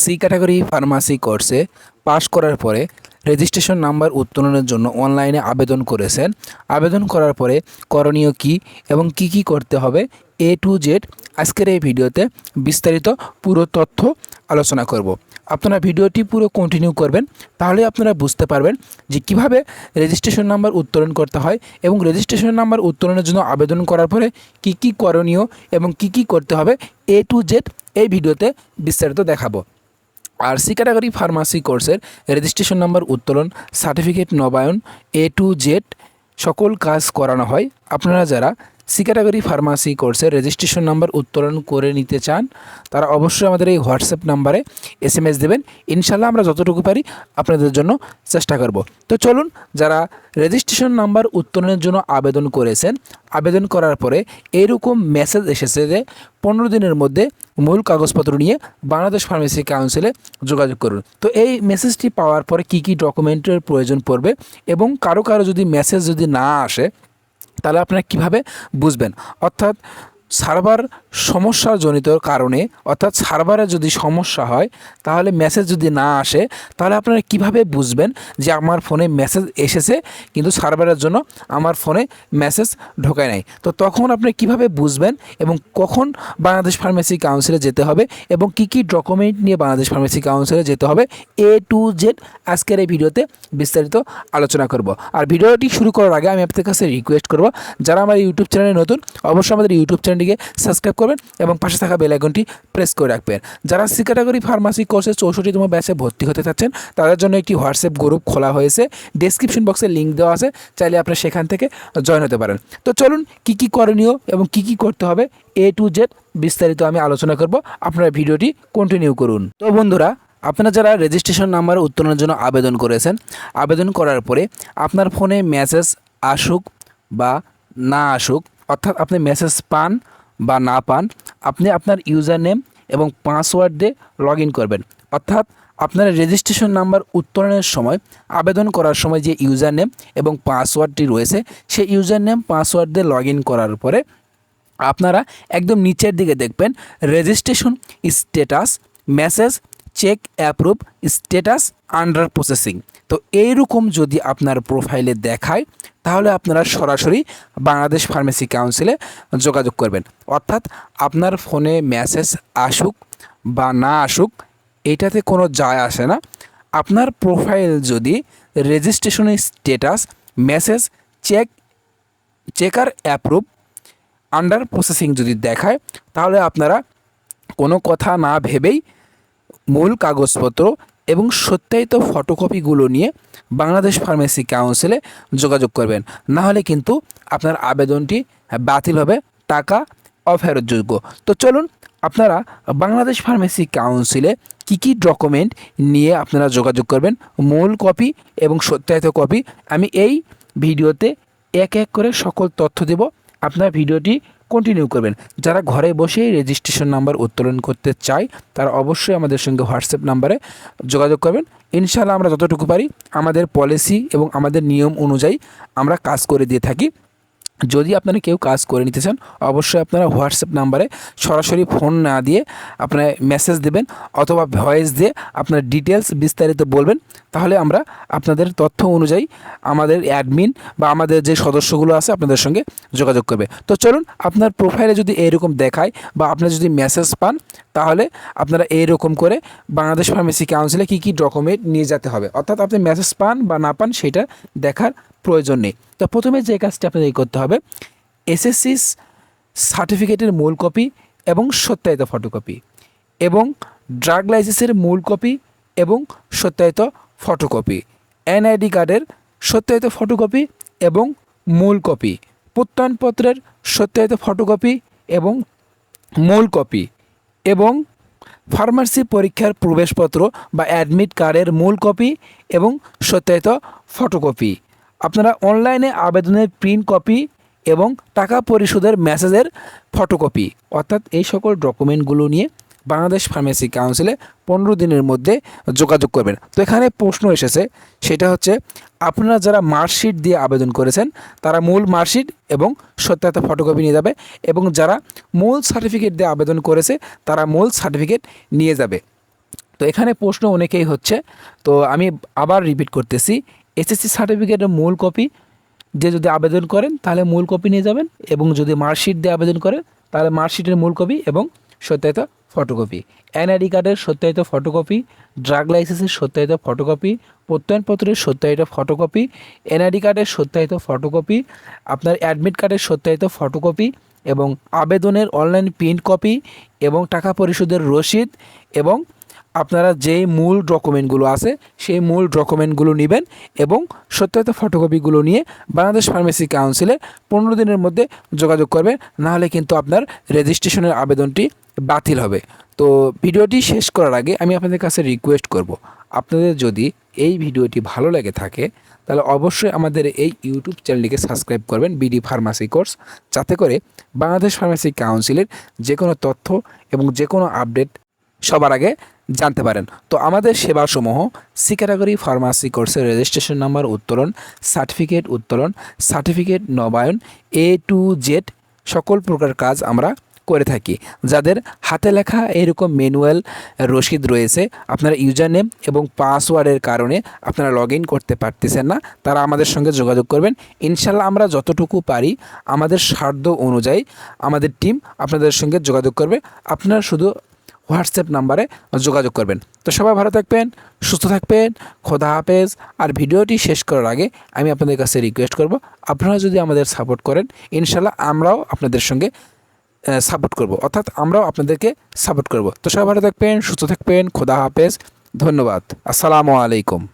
C category pharmacy কোর্সে পাশ করার পরে রেজিস্ট্রেশন নাম্বার উত্তোলনের জন্য অনলাইনে আবেদন করেছেন। আবেদন করার পরে করণীয় কি এবং কি কি করতে হবে এ টু জেড আজকের এই ভিডিওতে বিস্তারিত পুরো তথ্য আলোচনা করব। আপনারা ভিডিওটি পুরো কন্টিনিউ করবেন, তাহলে আপনারা বুঝতে পারবেন যে কীভাবে রেজিস্ট্রেশন নাম্বার উত্তোলন করতে হয় এবং রেজিস্ট্রেশন নাম্বার উত্তোলনের জন্য আবেদন করার পরে কি কি করণীয় এবং কি কি করতে হবে এ টু জেড এই ভিডিওতে বিস্তারিত দেখাবো। আর সি ক্যাটাগরি ফার্মাসি কোর্সের রেজিস্ট্রেশন নাম্বার, উত্তোলন, সার্টিফিকেট নবায়ন এ টু জেড সকল কাজ করানো হয়। আপনারা যারা সি ক্যাটাগরি ফার্মাসি কোর্সের রেজিস্ট্রেশন নাম্বার উত্তোলন করে নিতে চান, তারা অবশ্যই আমাদের এই হোয়াটসঅ্যাপ নাম্বারে এস এম এস দেবেন। ইনশাল্লাহ আমরা যতটুকু পারি আপনাদের জন্য চেষ্টা করব। তো চলুন, যারা রেজিস্ট্রেশন নাম্বার উত্তোলনের জন্য আবেদন করেছেন, আবেদন করার পরে এরকম মেসেজ এসেছে যে পনেরো দিনের মধ্যে মূল কাগজপত্র নিয়ে বাংলাদেশ ফার্মেসি কাউন্সিলে যোগাযোগ করুন। তো এই মেসেজটি পাওয়ার পরে কি কি ডকুমেন্টের প্রয়োজন পড়বে এবং কারও কারও যদি মেসেজ যদি না আসে তাহলে আপনারা কীভাবে বুঝবেন? অর্থাৎ সার্ভার সমস্যাজনিত কারণে, অর্থাৎ সার্ভারে যদি সমস্যা হয়, তাহলে মেসেজ যদি না আসে, তাহলে আপনারা কীভাবে বুঝবেন যে আমার ফোনে মেসেজ এসেছে, কিন্তু সার্ভারের জন্য আমার ফোনে মেসেজ ঢোকায় নাই? তো তখন আপনি কীভাবে বুঝবেন এবং কখন বাংলাদেশ ফার্মেসি কাউন্সিলে যেতে হবে এবং কি কি ডকুমেন্ট নিয়ে বাংলাদেশ ফার্মেসি কাউন্সিলে যেতে হবে? এ টু জেড আজকের এই ভিডিওতে বিস্তারিত আলোচনা করব। আর ভিডিওটি শুরু করার আগে আমি আপনাদের কাছে রিকোয়েস্ট করব, যারা আমার ইউটিউব চ্যানেলে নতুন, অবশ্যই আমাদের ইউটিউব চ্যানেলটিকে সাবস্ক্রাইব করবেন এবং পাশে থাকা বেল আইকনটি প্রেস করে রাখবেন। যারা সি ক্যাটাগরি ফার্মাসি কোর্সে চৌষট্টিতম ব্যাচে ভর্তি হতে চাচ্ছেন, তাদের জন্য একটি হোয়াটসঅ্যাপ গ্রুপ খোলা হয়েছে। ডেসক্রিপশন বক্সে লিঙ্ক দেওয়া আছে। চাইলে আপনারা সেখান থেকে জয়েন হতে পারেন। তো চলুন কি কি করণীয় এবং কি কি করতে হবে এ টু জেড বিস্তারিত আমি আলোচনা করব। আপনারা ভিডিওটি কন্টিনিউ করুন। তো বন্ধুরা, আপনারা যারা রেজিস্ট্রেশন নাম্বার উত্তোলনের জন্য আবেদন করেছেন, আবেদন করার পরে আপনার ফোনে মেসেজ আসুক বা না আসুক অর্থাৎ আপনি মেসেজ পান বা না পান, আপনি আপনার ইউজার নেম এবং পাসওয়ার্ড দিয়ে লগ করবেন। অর্থাৎ আপনার রেজিস্ট্রেশন নাম্বার উত্তোলনের সময়, আবেদন করার সময় যে ইউজার নেম এবং পাসওয়ার্ডটি রয়েছে, সেই ইউজার নেম পাসওয়ার্ড দিয়ে লগ করার পরে আপনারা একদম নিচের দিকে দেখবেন registration status message check approve status under processing তো এইরকম যদি আপনার প্রোফাইলে দেখায় তাহলে আপনারা সরাসরি বাংলাদেশ ফার্মেসি কাউন্সিলে যোগাযোগ করবেন। অর্থাৎ আপনার ফোনে মেসেজ আসুক বা না আসুক, এটাতে কোনো যায় আসে না। আপনার প্রোফাইল যদি রেজিস্ট্রেশনের status, message, check, checker approve under processing যদি দেখায়, তাহলে আপনারা কোনো কথা না ভেবেই মূল কাগজপত্র এবং সত্যায়িত ফটোকপিগুলো নিয়ে বাংলাদেশ ফার্মেসি কাউন্সিলে যোগাযোগ করবেন। না হলে কিন্তু আপনার আবেদনটি বাতিল হবে টাকা অফেরতযোগ্য তো চলুন, আপনারা বাংলাদেশ ফার্মেসি কাউন্সিলে কি কি ডকুমেন্ট নিয়ে আপনারা যোগাযোগ করবেন, মূল কপি এবং সত্যায়িত কপি, আমি এই ভিডিওতে এক এক করে সকল তথ্য দেব। আপনার ভিডিওটি কন্টিনিউ করবেন। যারা ঘরে বসেই রেজিস্ট্রেশন নাম্বার উত্তোলন করতে চায়, তারা অবশ্যই আমাদের সঙ্গে হোয়াটসঅ্যাপ নাম্বারে যোগাযোগ করবেন। ইনশাআল্লাহ আমরা যতটুকু পারি আমাদের পলিসি এবং আমাদের নিয়ম অনুযায়ী আমরা কাজ করে দিয়ে থাকি। যদি আপনারা কেউ কাজ করে নিতে চান, অবশ্যই আপনারা হোয়াটসঅ্যাপ নাম্বারে সরাসরি ফোন না দিয়ে আপনারা মেসেজ দেবেন অথবা ভয়েস দিয়ে আপনার ডিটেলস বিস্তারিত বলবেন। তাহলে আমরা আপনাদের তথ্য অনুযায়ী আমাদের অ্যাডমিন বা আমাদের যে সদস্যগুলো আছে আপনাদের সঙ্গে যোগাযোগ করবে। তো চলুন, আপনার প্রোফাইলে যদি এইরকম দেখায় বা আপনার যদি মেসেজ পান, তাহলে আপনারা এইরকম করে বাংলাদেশ ফার্মেসি কাউন্সিলে কী কী ডকুমেন্ট নিয়ে যেতে হবে। অর্থাৎ আপনি মেসেজ পান বা না পান, সেটা দেখার প্রয়োজন নেই। তো প্রথমে যে কাজটি আপনাদের করতে হবে এসএসসি সার্টিফিকেটের মূল কপি এবং সত্যায়িত ফটোকপি এবং ড্রাগ লাইসেন্সের মূল কপি এবং সত্যায়িত ফটোকপি। এনআইডি কার্ডের সত্যায়িত ফটোকপি এবং মূল কপি। প্রত্যয়নপত্রের সত্যায়িত ফটোকপি এবং মূল কপি এবং ফার্মাসি পরীক্ষার প্রবেশপত্র বা অ্যাডমিট কার্ডের মূল কপি এবং সত্যায়িত ফটোকপি। আপনারা অনলাইনে আবেদনের প্রিন্ট কপি এবং টাকা পরিশোধের মেসেজের ফটোকপি অর্থাৎ এই সকল ডকুমেন্টগুলো নিয়ে বাংলাদেশ ফার্মেসি কাউন্সিলে পনেরো দিনের মধ্যে যোগাযোগ করবেন। তো এখানে প্রশ্ন এসেছে, সেটা হচ্ছে, আপনারা যারা মার্কশিট দিয়ে আবেদন করেছেন, তারা মূল মার্কশিট এবং সত্যায়িত ফটোকপি নিয়ে যাবে এবং যারা মূল সার্টিফিকেট দিয়ে আবেদন করেছে, তারা মূল সার্টিফিকেট নিয়ে যাবে। তো এখানে প্রশ্ন অনেকেই হচ্ছে, তো আমি আবার রিপিট করতেছি এসএসসি সার্টিফিকেটের মূল কপি যে যদি আবেদন করেন, তাহলে মূল কপি নিয়ে যাবেন এবং যদি মার্কশিট দিয়ে আবেদন করেন, তাহলে মার্কশিটের মূল কপি এবং সত্যায়িত ফটোকপি। এন এনআইডি কার্ডের সত্যায়িত ফটোকপি, ড্রাগ লাইসেন্সের সত্যায়িত ফটোকপি, প্রত্যয়নপত্রের সত্যায়িত ফটোকপি, এনআইডি কার্ডের সত্যায়িত ফটোকপি, আপনার অ্যাডমিট কার্ডের সত্যায়িত ফটোকপি এবং আবেদনের অনলাইন প্রিন্ট কপি এবং টাকা পরিশোধের রসিদ এবং আপনারা যেই মূল ডকুমেন্টগুলো আছে সেই মূল ডকুমেন্টগুলো নেবেন এবং সত্যায়িত ফটোকপিগুলো নিয়ে বাংলাদেশ ফার্মেসি কাউন্সিলে পনেরো দিনের মধ্যে যোগাযোগ করবেন। নাহলে কিন্তু আপনার রেজিস্ট্রেশনের আবেদনটি বাতিল হবে। তো ভিডিওটি শেষ করার আগে আমি আপনাদের কাছে রিকোয়েস্ট করব। আপনাদের যদি এই ভিডিওটি ভালো লেগে থাকে, তাহলে অবশ্যই আমাদের এই ইউটিউব চ্যানেলটিকে সাবস্ক্রাইব করবেন, বিডি ফার্মাসি কোর্স যাতে করে বাংলাদেশ ফার্মাসি কাউন্সিলের যে কোনো তথ্য এবং যে কোনো আপডেট সবার আগে জানতে পারেন। তো আমাদের সেবাসমূহ সি ফার্মাসি কোর্সের রেজিস্ট্রেশন নাম্বার উত্তোলন সার্টিফিকেট উত্তোলন সার্টিফিকেট নবায়ন এ টু জেড সকল প্রকার কাজ আমরা করে থাকি। যাদের হাতে লেখা এরকম ম্যানুয়াল রসিদ রয়েছে, আপনারা ইউজার নেম এবং পাসওয়ার্ডের কারণে আপনারা লগ করতে পারতেছেন না, তারা আমাদের সঙ্গে যোগাযোগ করবেন। ইনশাল্লাহ আমরা যতটুকু পারি, আমাদের সাধ্য অনুযায়ী আমাদের টিম আপনাদের সঙ্গে যোগাযোগ করবে। আপনারা শুধু হোয়াটসঅ্যাপ নাম্বারে যোগাযোগ করবেন। তো সবাই ভালো থাকবেন, সুস্থ থাকবেন, খোদা হাফেজ। আর ভিডিওটি শেষ করার আগে আমি আপনাদের কাছে রিকোয়েস্ট করব, আপনারা যদি আমাদের সাপোর্ট করেন ইনশাল্লাহ আমরাও আপনাদের সঙ্গে সাপোর্ট করব। অর্থাৎ আমরাও আপনাদেরকে সাপোর্ট করব। তো সবাই ভালো থাকবেন, সুস্থ থাকবেন, খোদা হাফেজ। ধন্যবাদ। আসসালামু আলাইকুম।